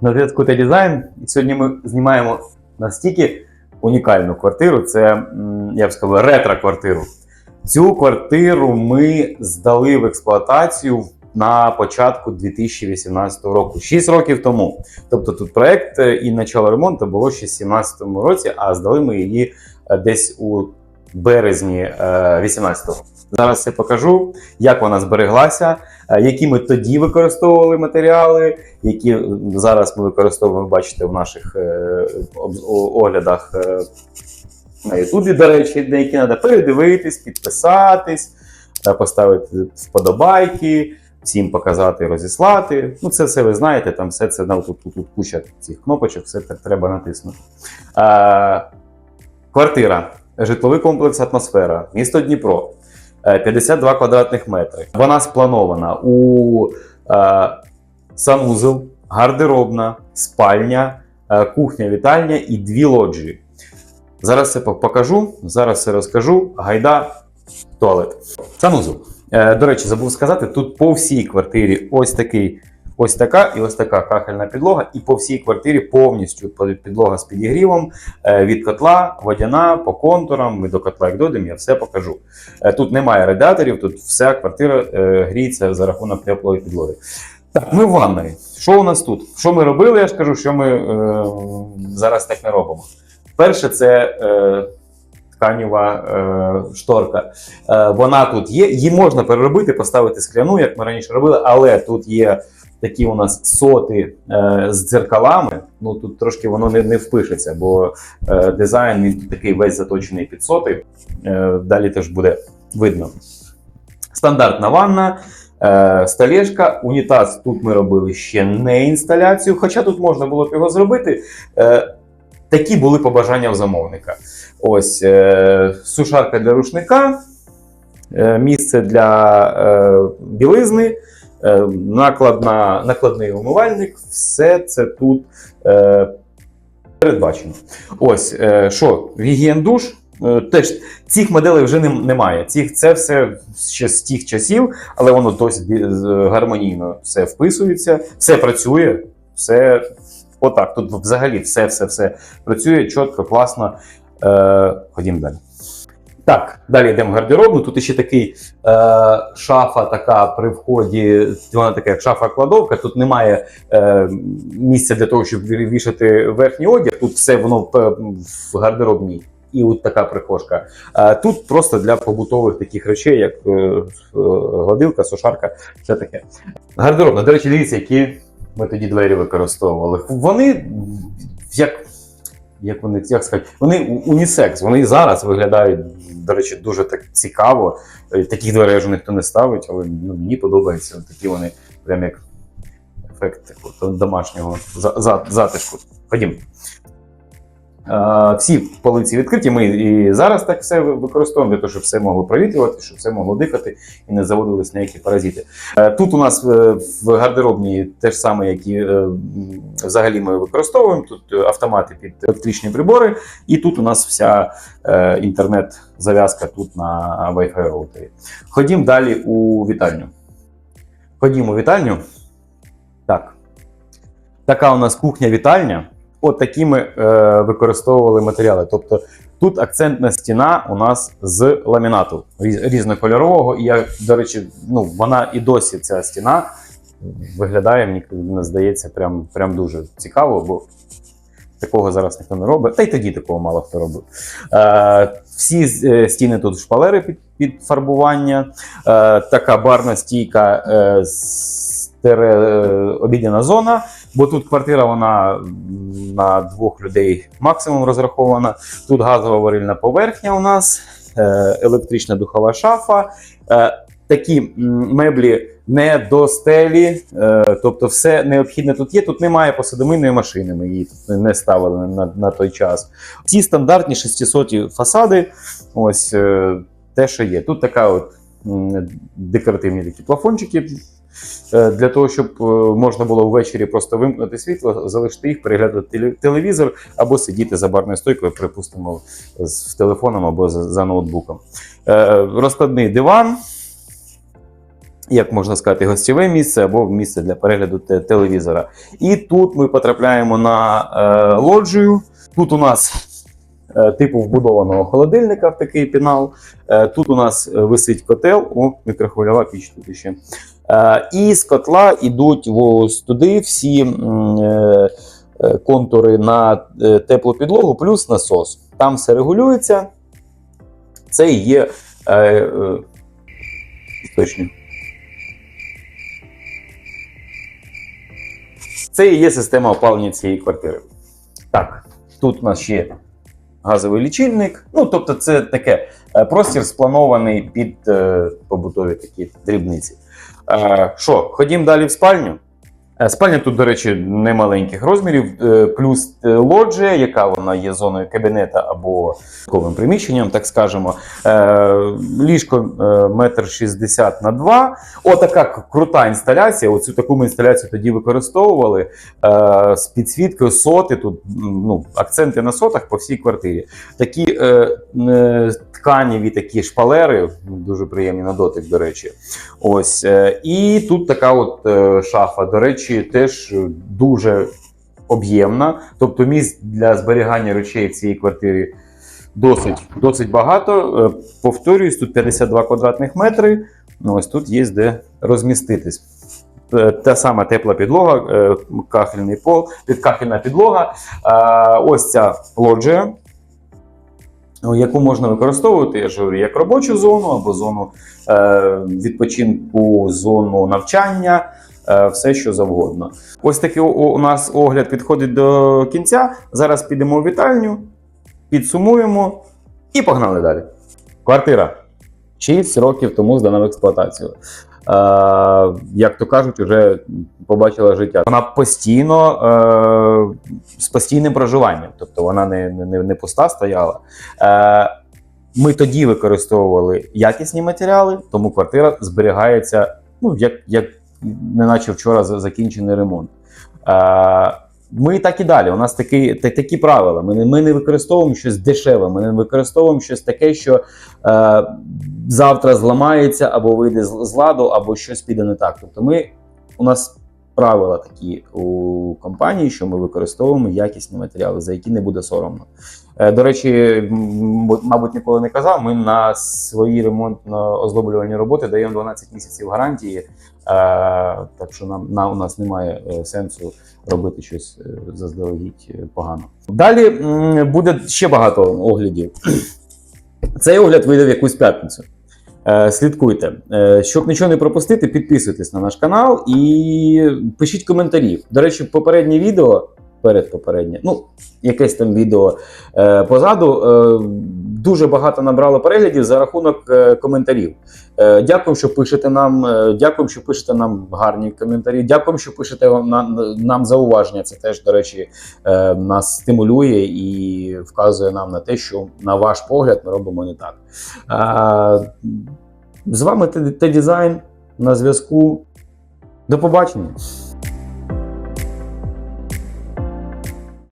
На зв'язку та дизайн. І сьогодні ми знімаємо настільки унікальну квартиру. Це, я б сказав, ретро-квартиру. Цю квартиру ми здали в експлуатацію на початку 2018 року, 6 років тому. Тобто тут проект е, і начало ремонту було ще в 2017 році, а здали ми її е, десь у березні 18-го. Зараз я покажу, як вона збереглася, е, які ми тоді використовували матеріали, які е, зараз ми використовуємо, бачите, в наших е, оглядах е, на Ютубі, до речі, деякі треба передивитись, підписатись, е, поставити вподобайки, всім показати, розіслати. Ну, це все ви знаєте, там все це ну, тут, тут, тут куча цих кнопочок, все це треба натиснути. Е, квартира, житловий комплекс Атмосфера, місто Дніпро. Е, 52 квадратних метри. Вона спланована у е, санузел, гардеробна, спальня, е, кухня, вітальня і дві лоджії. Зараз це покажу, зараз все розкажу. Гайда, туалет. Санузел. Е, до речі, забув сказати, тут по всій квартирі ось такий. Ось така і ось така кахельна підлога, і по всій квартирі повністю підлога з підігрівом е, від котла, водяна, по контурам. Ми до котла як дойдемо, я все покажу. Е, Тут немає радіаторів, тут вся квартира е, гріється за рахунок теплої підлоги. Так, ми в ванної. Що у нас тут? Що ми робили? Я ж кажу, що ми е, зараз так не робимо. Перше, це е, тканєва е, шторка. Е, вона тут є. Її можна переробити, поставити скляну, як ми раніше робили, але тут є такі у нас соти е, з дзеркалами. Ну тут трошки воно не, не впишеться, бо е, дизайн він такий весь заточений під соти. Е, далі теж буде видно. Стандартна ванна. Е, столешка, унітаз тут ми робили ще не інсталяцію, хоча тут можна було б його зробити. Е, такі були побажання у замовника. Ось е, сушарка для рушника, місце для білизни, накладна, накладний умивальник. Все це тут е, передбачено. Ось е, що, гігієн душ. е, Теж цих моделей вже немає. Цих, це все ще з тих часів, але воно досить гармонійно все вписується, все працює, все отак. Тут взагалі все, все, все працює чітко, класно. Е, ходім далі. Так, далі йдемо в гардеробну. Тут ще такий е, шафа така при вході, вона така як шафа-кладовка. Тут немає е, місця для того, щоб ві- вішати верхній одяг. Тут все воно в, в гардеробній. І от така прихожка. А тут просто для побутових таких речей, як е, е, гладилка, сушарка, все таке. Гардеробна. До речі, дивіться, які ми тоді двері використовували. Вони як як вони як сказати, вони унісекс. Вони зараз виглядають, до речі, дуже так цікаво. Е, Таких дверей вже ніхто не ставить, але ну, мені подобається. Такі вони прям як ефект такого домашнього за, за, затишку. Ходім. Всі полиці відкриті. Ми і зараз так все використовуємо для того, щоб все могло провітрювати, щоб все могло дихати і не заводились ніякі паразити. Е, Тут у нас е, в гардеробні те ж саме, які е, взагалі ми використовуємо. Тут автомати під електричні прибори, і тут у нас вся інтернет-зав'язка тут на Wi-Fi роутері. Ходім далі у вітальню. Ходімо у вітальню. Так. Така у нас кухня-вітальня. От такі ми е, використовували матеріали. Тобто тут акцентна стіна у нас з ламінату різ- різнокольорового. І я, до речі, ну, вона і досі ця стіна виглядає, мені здається, прям, прям дуже цікаво, бо такого зараз ніхто не робить. Та й тоді такого мало хто робив. Е, всі е, стіни тут шпалери під, під фарбування. Е, така барна стійка е, е, зона. Бо тут квартира вона на двох людей максимум розрахована. Тут газова варильна поверхня у нас, е, електрична духова шафа. Е, Такі меблі не до стелі, е, тобто все необхідне тут є. Тут немає посудомийної машини, ми її тут не ставили на, на той час. Всі стандартні 600 фасади, ось те, що є. Тут така от декоративні такі плафончики для того, щоб е, можна було ввечері просто вимкнути світло, залишити їх, переглядати телевізор або сидіти за барною стойкою, припустимо, з телефоном або за, ноутбуком. Е, Розкладний диван. як можна сказати, гостєве місце або місце для перегляду телевізора. І тут ми потрапляємо на е, лоджію. Тут у нас е, типу вбудованого холодильника в такий пінал. Е, тут у нас е, висить котел, о, мікрохвильова піч тут ще. Е, і з котла йдуть ось туди всі е, е, контури на теплу підлогу, плюс насос. Там все регулюється. Це є істочник. Це і є система опалення цієї квартири. Так, тут у нас ще газовий лічильник. Ну, тобто, це таке простір спланований під побутові такі дрібниці. Е, Що, ходім далі в спальню? Е, Спальня тут, до речі, не маленьких розмірів, е, плюс е, лоджія, яка вона є зоною кабінета або таким приміщенням, так скажемо. Ліжко е, метр шістдесят на 2. Отака крута інсталяція. Оцю таку інсталяцію тоді використовували з підсвіткою соти. Тут ну, акценти на сотах по всій квартирі. Такі тканіві такі шпалери, дуже приємні на дотик, до речі. Ось. І тут така от шафа, до речі, теж дуже об'ємна. Тобто місць для зберігання речей в цій квартирі досить, досить багато. Е, повторююсь, тут 52 квадратних метри. Ну, ось тут є де розміститись. Е, Та сама тепла підлога, е, кахельний пол, підкахельна підлога. Ось ця лоджія, яку можна використовувати, я ж говорю, як робочу зону або зону відпочинку, зону навчання, все що завгодно. Ось такий у- у нас огляд підходить до кінця. Зараз підемо в вітальню, підсумуємо і погнали далі. Квартира. 6 років тому здана в експлуатацію. Е, як то кажуть, вже побачила життя. Вона постійно е, з постійним проживанням, тобто вона не, не, не пуста стояла. Е, ми тоді використовували якісні матеріали, тому квартира зберігається, ну, як, як неначе вчора закінчений ремонт. Ми так і далі. У нас такі, та- такі правила. Ми не, ми не використовуємо щось дешеве, ми не використовуємо щось таке, що е, завтра зламається або вийде з, з ладу, або щось піде не так. Тобто, ми, у нас правила такі у компанії, що ми використовуємо якісні матеріали, за які не буде соромно. Е, До речі, мабуть, ніколи не казав. Ми на свої ремонтно-оздоблювальні роботи даємо 12 місяців гарантії, е, так що нам на у нас немає е, сенсу робити щось заздалегідь погано. Далі буде ще багато оглядів. Цей огляд вийде в якусь п'ятницю. Е, Слідкуйте. Е, Щоб нічого не пропустити, підписуйтесь на наш канал і пишіть коментарі. До речі, попереднє відео, передпопереднє, ну, якесь там відео е, позаду, е, дуже багато набрало переглядів за рахунок е, коментарів. Е, Дякую, що пишете нам. е, Дякую, що пишете нам гарні коментарі. Дякую, що пишете вам- на- нам зауваження. Це теж, до речі, е, нас стимулює і вказує нам на те, що на ваш погляд ми робимо не так. Е, З вами Т-Дизайн на зв'язку. До побачення.